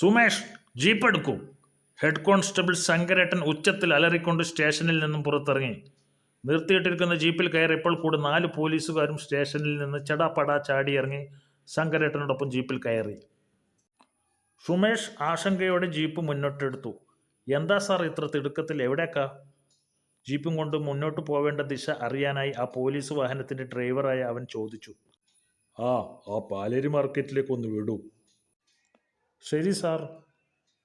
Sumesh jeep എടുക്കൂ. Head constable ശങ്കരേട്ടൻ ഉച്ചത്തിൽ അലറിക്കൊണ്ട് സ്റ്റേഷനിൽ നിന്നും പുറത്തിറങ്ങി. നിർത്തിയിട്ടിരിക്കുന്ന ജീപ്പിൽ കയറിയപ്പോൾ കൂടെ നാല് പോലീസുകാരും സ്റ്റേഷനിൽ നിന്ന് ചടാപ്പടാ ചാടിയിറങ്ങി ശങ്കരേട്ടനോടൊപ്പം ജീപ്പിൽ കയറി. സുമേഷ് ആശങ്കയോടെ ജീപ്പ് മുന്നോട്ടെടുത്തു. എന്താ സാർ ഇത്ര തിടുക്കത്തിൽ? എവിടേക്കാ? ജീപ്പും കൊണ്ട് മുന്നോട്ട് പോവേണ്ട ദിശ അറിയാനായി ആ പോലീസ് വാഹനത്തിന്റെ ഡ്രൈവറായ അവൻ ചോദിച്ചു. ആ ആ പാലേരി മാർക്കറ്റിലേക്ക് ഒന്ന് വിടൂ. ശരി സാർ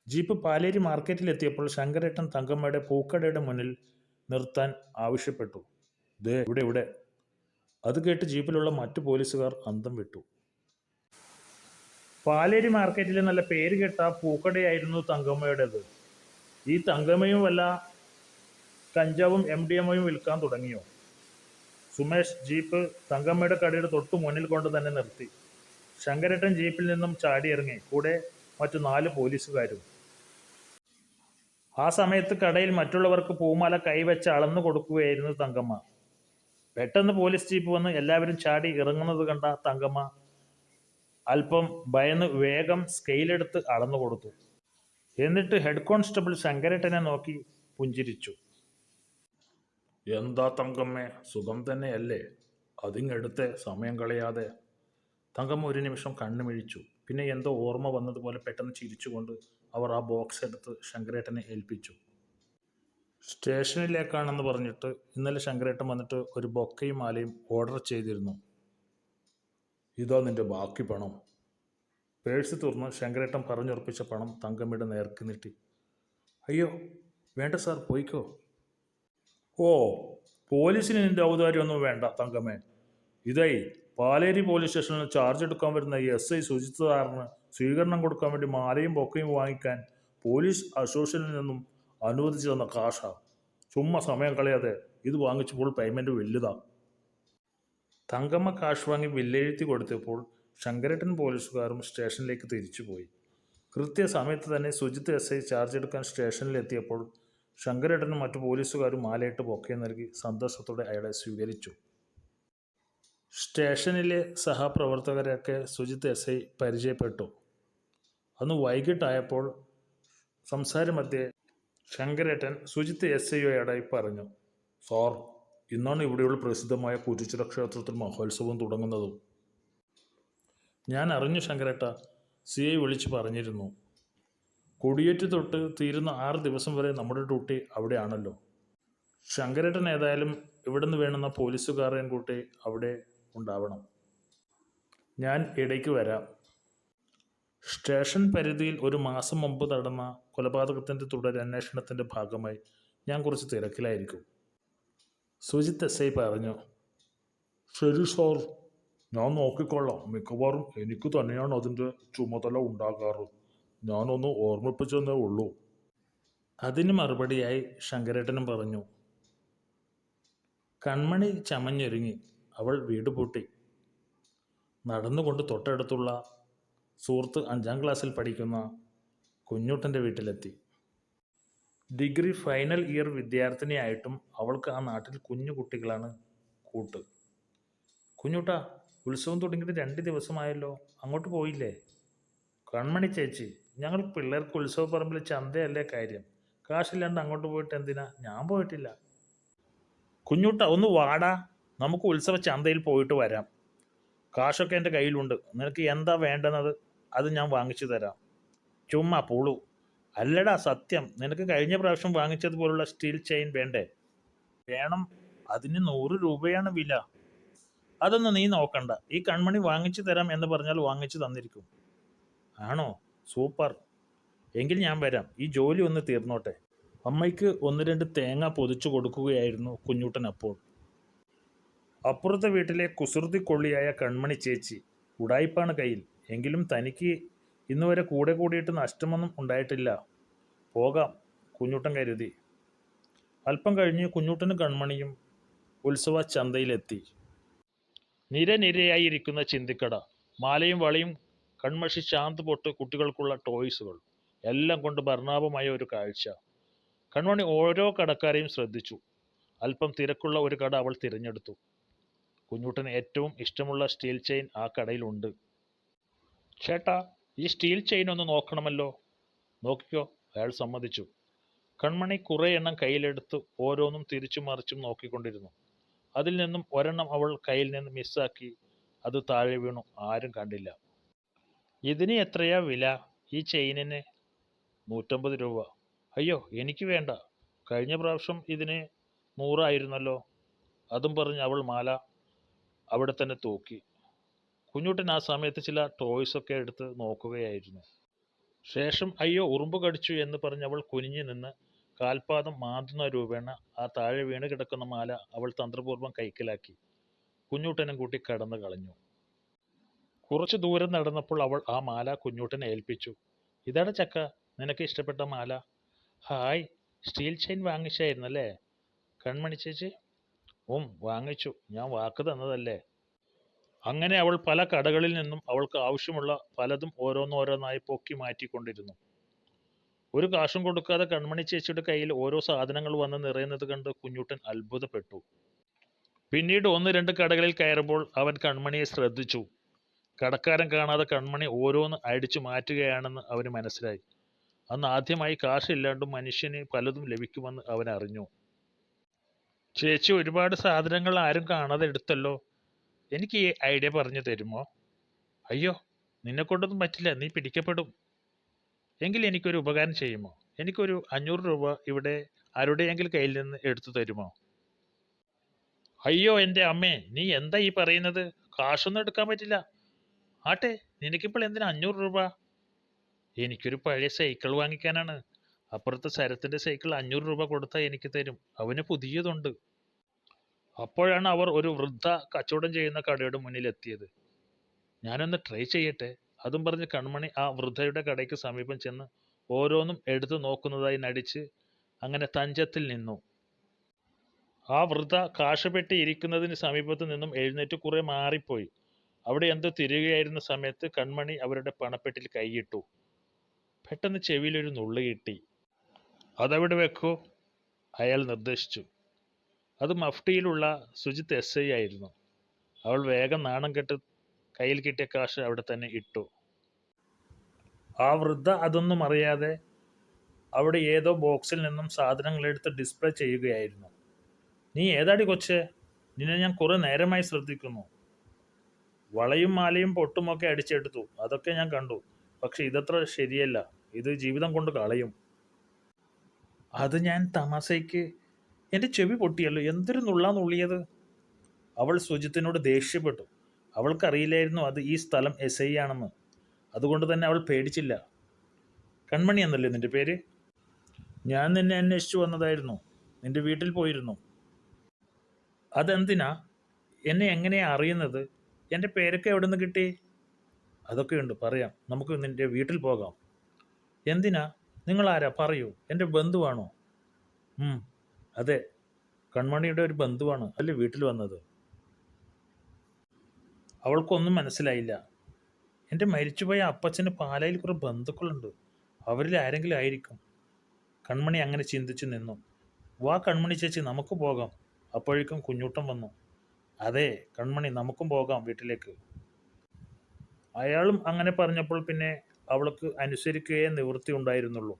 ജീപ്പ് പാലേരി മാർക്കറ്റിലെത്തിയപ്പോൾ ശങ്കരേട്ടൻ തങ്കമ്മയുടെ പൂക്കടയുടെ മുന്നിൽ നിർത്താൻ ആവശ്യപ്പെട്ടു. ദേ ഇവിടെ ഇവിടെ. അത് കേട്ട് ജീപ്പിലുള്ള മറ്റു പോലീസുകാർ അന്തം വിട്ടു. പാലേരി മാർക്കറ്റിൽ നല്ല പേര് കേട്ട പൂക്കടയായിരുന്നു തങ്കമ്മയുടേത്. ഈ തങ്കമ്മയും വല്ല കഞ്ചാവും എം ഡി എമ്മയും വിൽക്കാൻ തുടങ്ങിയോ? സുമേഷ് ജീപ്പ് തങ്കമ്മയുടെ കടയുടെ തൊട്ടു മുന്നിൽ കൊണ്ട് തന്നെ നിർത്തി. ശങ്കരേട്ടൻ ജീപ്പിൽ നിന്നും ചാടിയിറങ്ങി. കൂടെ മറ്റു നാല് പോലീസുകാരും. ആ സമയത്ത് കടയിൽ മറ്റുള്ളവർക്ക് പൂമാല കൈവച്ച് അളന്നു കൊടുക്കുകയായിരുന്നു തങ്കമ്മ. പെട്ടെന്ന് പോലീസ് ജീപ്പ് വന്ന് എല്ലാവരും ചാടി ഇറങ്ങുന്നത് കണ്ട തങ്കമ്മ അല്പം ഭയന്ന് വേഗം സ്കെയിലെടുത്ത് അളന്നു കൊടുത്തു. എന്നിട്ട് ഹെഡ് കോൺസ്റ്റബിൾ ശങ്കരേട്ടനെ നോക്കി പുഞ്ചിരിച്ചു. എന്താ തങ്കമ്മേ സുഖം തന്നെയല്ലേ? അതിങ്ങെടുത്ത് സമയം കളയാതെ. തങ്കമ്മ ഒരു നിമിഷം കണ്ണുമിഴിച്ചു. പിന്നെ എന്തോ ഓർമ്മ വന്നതുപോലെ പെട്ടെന്ന് ചിരിച്ചുകൊണ്ട് അവർ ആ ബോക്സ് എടുത്ത് ശങ്കരേട്ടനെ ഏൽപ്പിച്ചു. സ്റ്റേഷനിലേക്കാണെന്ന് പറഞ്ഞിട്ട് ഇന്നലെ ശങ്കരേട്ടൻ വന്നിട്ട് ഒരു ബൊക്കയും മാലയും ഓർഡർ ചെയ്തിരുന്നു. ഇതാ നിന്റെ ബാക്കി പണം. പേഴ്സ് തുറന്ന് ശങ്കരേട്ടൻ പറഞ്ഞുറപ്പിച്ച പണം തങ്കമ്മയുടെ നേർക്ക് നീട്ടി. അയ്യോ വേണ്ട സാർ പോയിക്കോ. ഓ പോലീസിന് നിന്റെ ഔദാര്യമൊന്നും വേണ്ട തങ്കമ്മേ. ഇതായി പാലേരി പോലീസ് സ്റ്റേഷനിൽ ചാർജ് എടുക്കാൻ വരുന്ന എസ് ഐ സാറിന് സ്വീകരണം കൊടുക്കാൻ വേണ്ടി മാലയും പൊക്കയും വാങ്ങിക്കാൻ പോലീസ് അസോസിയേഷനിൽ നിന്നും അനുവദിച്ചു തന്ന കാശാ. ചുമ്മാ സമയം കളയാതെ ഇത് വാങ്ങിച്ചപ്പോൾ പേയ്മെന്റ് വലുതാ. തങ്കമ്മ കാശ് വാങ്ങി വില്ലെഴുത്തി കൊടുത്തപ്പോൾ ശങ്കരേട്ടൻ പോലീസുകാരും സ്റ്റേഷനിലേക്ക് തിരിച്ചുപോയി കൃത്യസമയത്ത് തന്നെ സുജിത്ത് എസ് ഐ ചാർജ് എടുക്കാൻ സ്റ്റേഷനിലെത്തിയപ്പോൾ ശങ്കരേട്ടനും മറ്റു പോലീസുകാരും മാലയിട്ട് പൊക്കയും നൽകി സന്തോഷത്തോടെ അയാളെ സ്വീകരിച്ചു. സ്റ്റേഷനിലെ സഹപ്രവർത്തകരെയൊക്കെ സുജിത് എസ് ഐ പരിചയപ്പെട്ടു. അന്ന് വൈകിട്ടായപ്പോൾ സംസാരമധ്യേ ശങ്കരേട്ടൻ സുജിത്ത് എസ് ഐയോടായി പറഞ്ഞു സാർ ഇന്നാണ് ഇവിടെയുള്ള പ്രസിദ്ധമായ കുരിച്ചിറ ക്ഷേത്രത്തിൽ മഹോത്സവം തുടങ്ങുന്നതും. ഞാൻ അറിഞ്ഞു ശങ്കരേട്ട സി ഐ വിളിച്ച് പറഞ്ഞിരുന്നു കൊടിയേറ്റ് തൊട്ട് തീരുന്ന ആറ് ദിവസം വരെ നമ്മുടെ ഡ്യൂട്ടി അവിടെയാണല്ലോ. ശങ്കരേട്ടൻ ഏതായാലും ഇവിടെ നിന്ന് വേണമെന്ന പോലീസുകാരെയും കൂട്ടി അവിടെ ഉണ്ടാവണം. ഞാൻ ഇടയ്ക്ക് വരാം. സ്റ്റേഷൻ പരിധിയിൽ ഒരു മാസം മുമ്പ് നടന്ന കൊലപാതകത്തിന്റെ തുടരന്വേഷണത്തിന്റെ ഭാഗമായി ഞാൻ കുറച്ച് തിരക്കിലായിരിക്കും. സുജിത് എസ് ഐ പറഞ്ഞു ശരി സാർ ഞാൻ നോക്കിക്കൊള്ളാം. മിക്കവാറും എനിക്ക് തന്നെയാണ് അതിന്റെ ചുമതല ഉണ്ടാകാറ്. ഞാനൊന്ന് ഓർമ്മിപ്പിച്ചെന്നേ ഉള്ളൂ. അതിന് മറുപടിയായി ശങ്കരേട്ടനും പറഞ്ഞു കൺമണി ചമഞ്ഞൊരുങ്ങി. അവൾ വീട് പൂട്ടി. നടന്നുകൊണ്ട് തൊട്ടടുത്തുള്ള സുഹൃത്ത് അഞ്ചാം ക്ലാസ്സിൽ പഠിക്കുന്ന കുഞ്ഞൂട്ടന്റെ വീട്ടിലെത്തി. ഡിഗ്രി ഫൈനൽ ഇയർ വിദ്യാർത്ഥിനിയായിട്ടും അവൾക്ക് ആ നാട്ടിൽ കുഞ്ഞു കുട്ടികളാണ് കൂട്ട്. കുഞ്ഞൂട്ട ഉത്സവം തുടങ്ങിയിട്ട് രണ്ട് ദിവസമായല്ലോ അങ്ങോട്ട് പോയില്ലേ? കൺമണി ചേച്ചി ഞങ്ങൾ പിള്ളേർക്ക് ഉത്സവ പറമ്പിൽ ചന്തയല്ലേ കാര്യം? കാശില്ലാണ്ട് അങ്ങോട്ട് പോയിട്ട് എന്തിനാ? ഞാൻ പോയിട്ടില്ല. കുഞ്ഞൂട്ട ഒന്ന് വാടാ. നമുക്ക് ഉത്സവ ചന്തയിൽ പോയിട്ട് വരാം. കാശൊക്കെ എന്റെ കയ്യിലുണ്ട്. നിനക്ക് എന്താ വേണ്ടുന്നത്? അത് ഞാൻ വാങ്ങിച്ചു തരാം. ചുമ്മാ പുളു. അല്ലടാ സത്യം. നിനക്ക് കഴിഞ്ഞ പ്രാവശ്യം വാങ്ങിച്ചതുപോലുള്ള സ്റ്റീൽ ചെയിൻ വേണ്ടേ? വേണം. അതിന് നൂറ് രൂപയാണ് വില. അതൊന്നും നീ നോക്കണ്ട. ഈ കൺമണി വാങ്ങിച്ചു തരാം എന്ന് പറഞ്ഞാൽ വാങ്ങിച്ചു തന്നിരിക്കും. ആണോ? സൂപ്പർ. എങ്കിൽ ഞാൻ വരാം. ഈ ജോലി ഒന്ന് തീർന്നോട്ടെ. അമ്മയ്ക്ക് ഒന്ന് രണ്ട് തേങ്ങ പൊതിച്ചു കൊടുക്കുകയായിരുന്നു കുഞ്ഞൂട്ടൻ അപ്പോൾ. അപ്പുറത്തെ വീട്ടിലെ കുസൃതി കൊള്ളിയായ കൺമണി ചേച്ചി ഉടായിപ്പാണ് കയ്യിൽ. എങ്കിലും തനിക്ക് ഇന്നുവരെ കൂടെ കൂടിയിട്ട് നഷ്ടമൊന്നും ഉണ്ടായിട്ടില്ല. പോകാം കുഞ്ഞൂട്ടൻ കരുതി. അല്പം കഴിഞ്ഞ് കുഞ്ഞൂട്ടനും കൺമണിയും ഉത്സവ ചന്തയിലെത്തി. നിരനിരയായിരിക്കുന്ന ചിന്തിക്കട. മാലയും വളയും കൺമഷി ശാന്ത് പൊട്ട് കുട്ടികൾക്കുള്ള ടോയ്സുകൾ എല്ലാം കൊണ്ട് ഭർണാഭമായ ഒരു കാഴ്ച. കൺമണി ഓരോ കടക്കാരെയും ശ്രദ്ധിച്ചു. അല്പം തിരക്കുള്ള ഒരു കട അവൾ തിരഞ്ഞെടുത്തു. കുഞ്ഞൂട്ടന് ഏറ്റവും ഇഷ്ടമുള്ള സ്റ്റീൽ ചെയിൻ ആ കടയിലുണ്ട്. ചേട്ടാ ഈ സ്റ്റീൽ ചെയിൻ ഒന്ന് നോക്കണമല്ലോ. നോക്കിക്കോ അയാൾ സമ്മതിച്ചു. കൺമണി കുറേ എണ്ണം കയ്യിലെടുത്ത് ഓരോന്നും തിരിച്ചും മറിച്ചും നോക്കിക്കൊണ്ടിരുന്നു. അതിൽ നിന്നും ഒരെണ്ണം അവൾ കയ്യിൽ നിന്ന് മിസ്സാക്കി അത് താഴെ വീണു. ആരും കണ്ടില്ല. ഇതിന് എത്രയാ വില? ഈ ചെയിനിന് നൂറ്റമ്പത് രൂപ. അയ്യോ എനിക്ക് വേണ്ട. കഴിഞ്ഞ പ്രാവശ്യം ഇതിന് നൂറായിരുന്നല്ലോ. അതും പറഞ്ഞ് അവൾ മാല അവിടെ തന്നെ തൂക്കി. കുഞ്ഞുട്ടൻ ആ സമയത്ത് ചില ടോയ്സ് ഒക്കെ എടുത്ത് നോക്കുകയായിരുന്നു. ശേഷം അയ്യോ ഉറുമ്പ് കടിച്ചു എന്ന് പറഞ്ഞ് അവൾ കുനിഞ്ഞു നിന്ന് കാൽപാദം മാന്തുന്ന രൂപേണ ആ താഴെ വീണ് കിടക്കുന്ന മാല അവൾ തന്ത്രപൂർവം കൈക്കലാക്കി. കുഞ്ഞുട്ടനും കൂട്ടി കടന്നു കളഞ്ഞു. കുറച്ച് ദൂരം നടന്നപ്പോൾ അവൾ ആ മാല കുഞ്ഞുട്ടനെ ഏൽപ്പിച്ചു. ഇതാണ് ചക്ക. നിനക്ക് ഇഷ്ടപ്പെട്ട മാല? ഹായ്. സ്റ്റീൽ ചെയിൻ വാങ്ങിച്ചായിരുന്നല്ലേ? കൺമണി ചേച്ചി. ഉം വാങ്ങിച്ചു. ഞാൻ വാക്ക് തന്നതല്ലേ? അങ്ങനെ അവൾ പല കടകളിൽ നിന്നും അവൾക്ക് ആവശ്യമുള്ള പലതും ഓരോന്നോരോന്നായി പൊക്കി മാറ്റിക്കൊണ്ടിരുന്നു. ഒരു കാശും കൊടുക്കാതെ കൺമണി ചേച്ചിയുടെ കയ്യിൽ ഓരോ സാധനങ്ങൾ വന്ന് നിറയുന്നത് കണ്ട് കുഞ്ഞുട്ടൻ അത്ഭുതപ്പെട്ടു. പിന്നീട് ഒന്ന് രണ്ട് കടകളിൽ കയറുമ്പോൾ അവൻ കൺമണിയെ ശ്രദ്ധിച്ചു. കടക്കാരൻ കാണാതെ കൺമണി ഓരോന്ന് അടിച്ചു മാറ്റുകയാണെന്ന് അവന് മനസ്സിലായി. അന്ന് ആദ്യമായി കാശില്ലാണ്ടും മനുഷ്യന് പലതും ലഭിക്കുമെന്ന് അവൻ അറിഞ്ഞു ചേച്ചി ഒരുപാട് സാധനങ്ങൾ ആരും കാണാതെ എടുത്തല്ലോ എനിക്ക് ഈ ഐഡിയ പറഞ്ഞു തരുമോ? അയ്യോ നിന്നെ കൊണ്ടൊന്നും പറ്റില്ല നീ പിടിക്കപ്പെടും. എങ്കിൽ എനിക്കൊരു ഉപകാരം ചെയ്യുമോ? എനിക്കൊരു അഞ്ഞൂറ് രൂപ ഇവിടെ ആരുടെയെങ്കിലും കയ്യിൽ നിന്ന് എടുത്തു തരുമോ? അയ്യോ എന്റെ അമ്മേ നീ എന്താ ഈ പറയുന്നത്? കാശൊന്നും എടുക്കാൻ പറ്റില്ല. ആട്ടെ നിനക്കിപ്പോൾ എന്തിനാ അഞ്ഞൂറ് രൂപ? എനിക്കൊരു പഴയ സൈക്കിൾ വാങ്ങിക്കാനാണ്. അപ്പുറത്തെ സരത്തിന്റെ സൈക്കിൾ അഞ്ഞൂറ് രൂപ കൊടുത്താൽ എനിക്ക് തരും. അവന് പുതിയതുണ്ട്. അപ്പോഴാണ് അവർ ഒരു വൃദ്ധ കച്ചവടം ചെയ്യുന്ന കടയുടെ മുന്നിൽ എത്തിയത്. ഞാനൊന്ന് ട്രൈ ചെയ്യട്ടെ? അതും പറഞ്ഞ് കൺമണി ആ വൃദ്ധയുടെ കടയ്ക്ക് സമീപം ചെന്ന് ഓരോന്നും എടുത്തു നോക്കുന്നതായി നടിച്ച് അങ്ങനെ തഞ്ചത്തിൽ നിന്നു. ആ വൃദ്ധ കാശുപെട്ടി ഇരിക്കുന്നതിന് സമീപത്ത് നിന്നും എഴുന്നേറ്റ് കുറെ മാറിപ്പോയി. അവിടെ എന്തോ തിരികെയായിരുന്ന സമയത്ത് കൺമണി അവരുടെ പണപ്പെട്ടിൽ കൈയിട്ടു. പെട്ടെന്ന് ചെവിയിലൊരു നുള്ളു കിട്ടി. അതവിടെ വെക്കൂ. അയാൾ നിർദ്ദേശിച്ചു. അത് മഫ്റ്റിയിലുള്ള സുജിത്ത് എസ് ഐ ആയിരുന്നു. അവൾ വേഗം നാണം കെട്ട് കയ്യിൽ കിട്ടിയ കാശ് അവിടെ തന്നെ ഇട്ടു. ആ വൃദ്ധ അതൊന്നും അറിയാതെ അവിടെ ഏതോ ബോക്സിൽ നിന്നും സാധനങ്ങൾ എടുത്ത് ഡിസ്പ്ലേ ചെയ്യുകയായിരുന്നു. നീ ഏതാടി കൊച്ചേ? നിന്നെ ഞാൻ കുറെ നേരമായി ശ്രദ്ധിക്കുന്നു. വളയും മാലയും പൊട്ടുമൊക്കെ അടിച്ചെടുത്തു. അതൊക്കെ ഞാൻ കണ്ടു. പക്ഷെ ഇതത്ര ശരിയല്ല. ഇത് ജീവിതം കൊണ്ട് കളയും. അത് ഞാൻ തമാശയ്ക്ക് എന്റെ ചെവി പൊട്ടിയല്ലോ എന്തൊരു നുള്ളാ നുള്ളിയത്? അവൾ സുജിത്തിനോട് ദേഷ്യപ്പെട്ടു. അവൾക്കറിയില്ലായിരുന്നു അത് ഈ സ്ഥലം എസ് ഐ ആണെന്ന്. അതുകൊണ്ട് തന്നെ അവൾ പേടിച്ചില്ല. കൺമണി എന്നല്ലേ നിന്റെ പേര്? ഞാൻ നിന്നെ അന്വേഷിച്ചു വന്നതായിരുന്നു. നിന്റെ വീട്ടിൽ പോയിരുന്നു. അതെന്തിനാ? എന്നെ എങ്ങനെയാണ് അറിയുന്നത്? എന്റെ പേരൊക്കെ എവിടെ നിന്ന് കിട്ടി അതൊക്കെയുണ്ട് പറയാം. നമുക്ക് നിന്റെ വീട്ടിൽ പോകാം. എന്തിനാ? നിങ്ങളാരാ? പറയൂ. എന്റെ ബന്ധുവാണോ? അതെ കൺമണിയുടെ ഒരു ബന്ധുവാണ് അല്ലേ വീട്ടിൽ വന്നത്. അവൾക്കൊന്നും മനസ്സിലായില്ല. എന്റെ മരിച്ചുപോയ അപ്പച്ചന് പാലയിൽ കുറെ ബന്ധുക്കളുണ്ട്. അവരിൽ ആരെങ്കിലും ആയിരിക്കും. കൺമണി അങ്ങനെ ചിന്തിച്ചു നിന്നു. വാ കൺമണി ചേച്ചി നമുക്ക് പോകാം. അപ്പോഴേക്കും കുഞ്ഞൂട്ടം വന്നു. അതെ കൺമണി നമുക്കും പോകാം വീട്ടിലേക്ക്. അയാളും അങ്ങനെ പറഞ്ഞപ്പോൾ പിന്നെ അവൾക്ക് അനുസരിക്കുകയേ നിവൃത്തി ഉണ്ടായിരുന്നുള്ളൂ.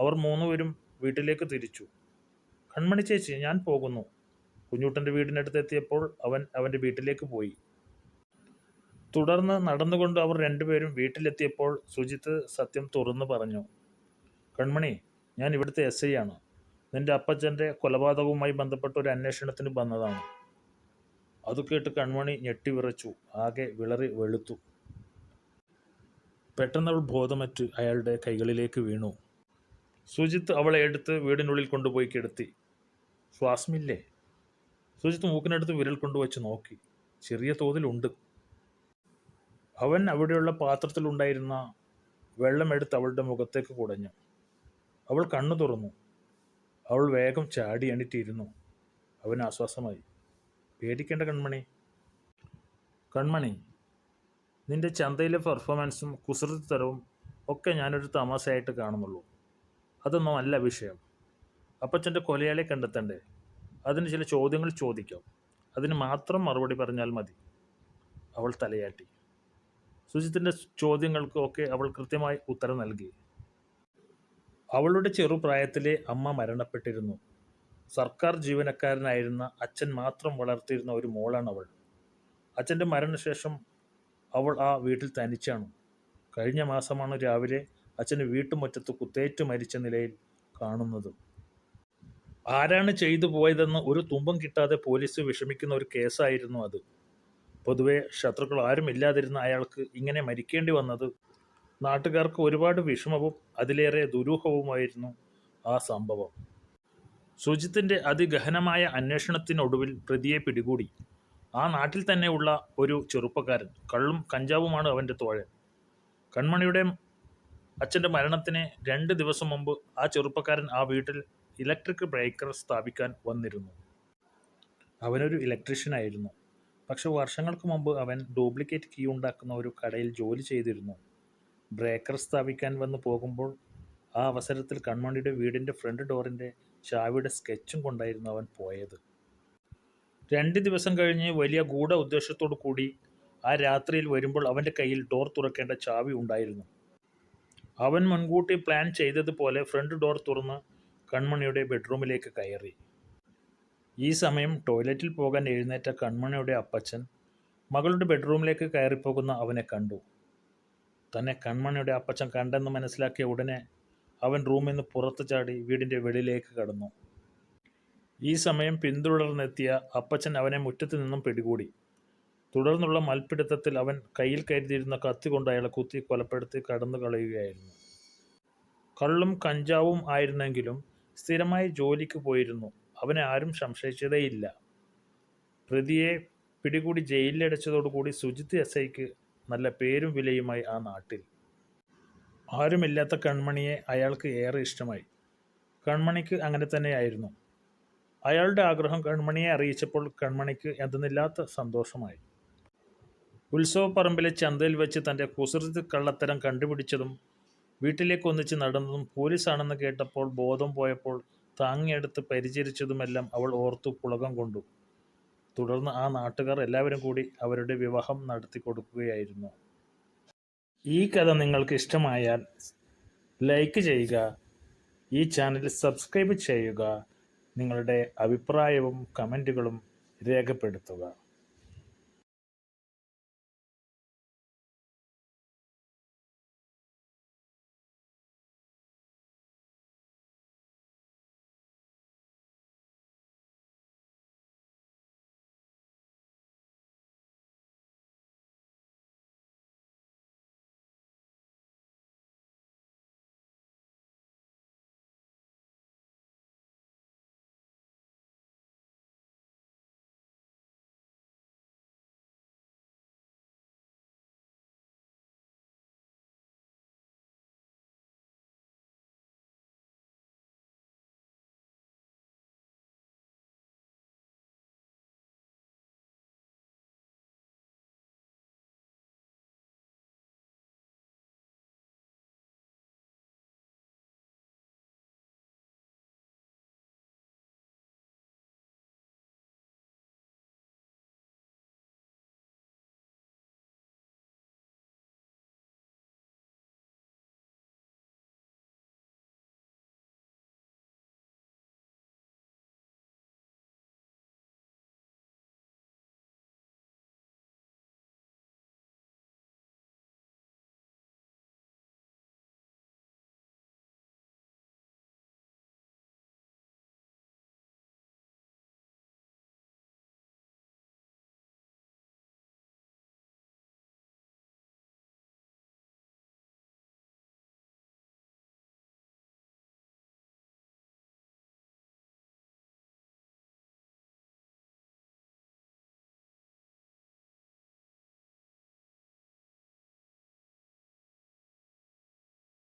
അവർ മൂന്നുപേരും വീട്ടിലേക്ക് തിരിച്ചു. കൺമണി ചേച്ചി ഞാൻ പോകുന്നു. കുഞ്ഞൂട്ടന്റെ വീടിനടുത്ത് എത്തിയപ്പോൾ അവൻ അവന്റെ വീട്ടിലേക്ക് പോയി. തുടർന്ന് നടന്നുകൊണ്ട് അവർ രണ്ടുപേരും വീട്ടിലെത്തിയപ്പോൾ സുജിത്ത് സത്യം തുറന്നു പറഞ്ഞു കൺമണി ഞാൻ ഇവിടുത്തെ എസ് ഐ ആണ്. നിന്റെ അപ്പച്ചന്റെ കൊലപാതകവുമായി ബന്ധപ്പെട്ട ഒരു അന്വേഷണത്തിന് വന്നതാണ്. അത് കേട്ട് കൺമണി ഞെട്ടി വിറച്ചു ആകെ വിളറി വെളുത്തു. പെട്ടെന്ന് അവൾ ബോധമറ്റ് അയാളുടെ കൈകളിലേക്ക് വീണു. സുജിത്ത് അവളെ എടുത്ത് വീടിനുള്ളിൽ കൊണ്ടുപോയി കിടത്തി. ശ്വാസമില്ലേ? സുജിത്ത് മൂക്കിനടുത്ത് വിരൽ കൊണ്ടുവച്ച് നോക്കി. ചെറിയ തോതിലുണ്ട്. അവൻ അവിടെയുള്ള പാത്രത്തിലുണ്ടായിരുന്ന വെള്ളമെടുത്ത് അവളുടെ മുഖത്തേക്ക് കുടഞ്ഞു. അവൾ കണ്ണു തുറന്നു. അവൾ വേഗം ചാടി എണിറ്റിരുന്നു. അവൻ ആശ്വാസമായി. പേടിക്കേണ്ട കൺമണി. കൺമണി നിന്റെ ചന്തയിലെ പെർഫോമൻസും കുസൃതിത്തരവും ഒക്കെ ഞാനൊരു തമാശയായിട്ട് കാണുന്നുള്ളൂ. അതൊന്നും അല്ല വിഷയം. അപ്പച്ചന്റെ കൊലയാളെ കണ്ടെത്തണ്ടേ? അതിന് ചില ചോദ്യങ്ങൾ ചോദിക്കാം. അതിന് മാത്രം മറുപടി പറഞ്ഞാൽ മതി. അവൾ തലയാട്ടി. സുജിത്തിന്റെ ചോദ്യങ്ങൾക്കൊക്കെ അവൾ കൃത്യമായി ഉത്തരം നൽകി. അവളുടെ ചെറുപ്രായത്തിലെ അമ്മ മരണപ്പെട്ടിരുന്നു. സർക്കാർ ജീവനക്കാരനായിരുന്ന അച്ഛൻ മാത്രം വളർത്തിയിരുന്ന ഒരു മോളാണ് അവൾ. അച്ഛന്റെ മരണശേഷം അവൾ ആ വീട്ടിൽ തനിച്ചാണ്. കഴിഞ്ഞ മാസമാണ് രാവിലെ അച്ഛന് വീട്ടുമുറ്റത്ത് കുത്തേറ്റ് മരിച്ച നിലയിൽ കാണുന്നതും. ആരാണ് ചെയ്തു പോയതെന്ന് ഒരു തുമ്പം കിട്ടാതെ പോലീസ് വിഷമിക്കുന്ന ഒരു കേസായിരുന്നു അത്. പൊതുവെ ശത്രുക്കൾ ആരും ഇല്ലാതിരുന്ന അയാൾക്ക് ഇങ്ങനെ മരിക്കേണ്ടി വന്നത് നാട്ടുകാർക്ക് ഒരുപാട് വിഷമവും അതിലേറെ ദുരൂഹവുമായിരുന്നു ആ സംഭവം. സുജിത്തിന്റെ അതിഗഹനമായ അന്വേഷണത്തിനൊടുവിൽ പ്രതിയെ പിടികൂടി. ആ നാട്ടിൽ തന്നെയുള്ള ഒരു ചെറുപ്പക്കാരൻ. കള്ളും കഞ്ചാവുമാണ് അവന്റെ തോഴൻ. കൺമണിയുടെ അച്ഛന്റെ മരണത്തിന് രണ്ട് ദിവസം മുമ്പ് ആ ചെറുപ്പക്കാരൻ ആ വീട്ടിൽ ഇലക്ട്രിക് ബ്രേക്കർ സ്ഥാപിക്കാൻ വന്നിരുന്നു. അവനൊരു ഇലക്ട്രീഷ്യനായിരുന്നു പക്ഷെ വർഷങ്ങൾക്ക് മുമ്പ് അവൻ ഡ്യൂപ്ലിക്കേറ്റ് കീ ഉണ്ടാക്കുന്ന ഒരു കടയിൽ ജോലി ചെയ്തിരുന്നു. ബ്രേക്കർ സ്ഥാപിക്കാൻ വന്ന് പോകുമ്പോൾ ആ അവസരത്തിൽ കൺമണിയുടെ വീടിന്റെ ഫ്രണ്ട് ഡോറിന്റെ ചാവിയുടെ സ്കെച്ചും കൊണ്ടായിരുന്നു അവൻ പോയത്. രണ്ട് ദിവസം കഴിഞ്ഞ് വലിയ ഗൂഢ ഉദ്ദേശത്തോടു കൂടി ആ രാത്രിയിൽ വരുമ്പോൾ അവന്റെ കയ്യിൽ ഡോർ തുറക്കേണ്ട ചാവി ഉണ്ടായിരുന്നു. അവൻ മുൻകൂട്ടി പ്ലാൻ ചെയ്തതുപോലെ ഫ്രണ്ട് ഡോർ തുറന്ന് കൺമണിയുടെ ബെഡ്റൂമിലേക്ക് കയറി. ഈ സമയം ടോയ്ലറ്റിൽ പോകാൻ എഴുന്നേറ്റ കൺമണിയുടെ അപ്പച്ചൻ മകളുടെ ബെഡ്റൂമിലേക്ക് കയറിപ്പോകുന്ന അവനെ കണ്ടു. തന്നെ കൺമണിയുടെ അപ്പച്ചൻ കണ്ടെന്ന് മനസ്സിലാക്കിയ ഉടനെ അവൻ റൂമിൽ നിന്ന് പുറത്തു ചാടി വീടിന്റെ വെളിയിലേക്ക് കടന്നു. ഈ സമയം പിന്തുടർന്നെത്തിയ അപ്പച്ചൻ അവനെ മുറ്റത്ത് നിന്നും പിടികൂടി. തുടർന്നുള്ള മൽപ്പിടുത്തത്തിൽ അവൻ കയ്യിൽ കരുതിയിരുന്ന കത്തി കൊണ്ട് അയാളെ കുത്തി കൊലപ്പെടുത്തി കടന്നു കളയുകയായിരുന്നു. കള്ളും കഞ്ചാവും ആയിരുന്നെങ്കിലും സ്ഥിരമായി ജോലിക്ക് പോയിരുന്നു. അവനെ ആരും സംശയിച്ചതേയില്ല. പ്രതിയെ പിടികൂടി ജയിലിലടച്ചതോടുകൂടി സുജിത്ത് എസ് ഐക്ക് നല്ല പേരും വിലയുമായി ആ നാട്ടിൽ. ആരുമില്ലാത്ത കൺമണിയെ അയാൾക്ക് ഏറെ ഇഷ്ടമായി. കൺമണിക്ക് അങ്ങനെ തന്നെയായിരുന്നു. അയാളുടെ ആഗ്രഹം കൺമണിയെ അറിയിച്ചപ്പോൾ കൺമണിക്ക് എന്തെന്നില്ലാത്ത സന്തോഷമായി. ഉത്സവപ്പറമ്പിലെ ചന്തയിൽ വെച്ച് തന്റെ കുസൃതി കള്ളത്തരം കണ്ടുപിടിച്ചതും വീട്ടിലേക്ക് ഒന്നിച്ച് നടന്നതും പോലീസാണെന്ന് കേട്ടപ്പോൾ ബോധം പോയപ്പോൾ താങ്ങിയെടുത്ത് പരിചരിച്ചതുമെല്ലാം അവൾ ഓർത്തു പുളകം കൊണ്ടു. തുടർന്ന് ആ നാട്ടുകാർ എല്ലാവരും കൂടി അവരുടെ വിവാഹം നടത്തി കൊടുക്കുകയായിരുന്നു. ഈ കഥ നിങ്ങൾക്ക് ഇഷ്ടമായാൽ ലൈക്ക് ചെയ്യുക ഈ ചാനൽ സബ്സ്ക്രൈബ് ചെയ്യുക നിങ്ങളുടെ അഭിപ്രായവും കമന്റുകളും രേഖപ്പെടുത്തുക.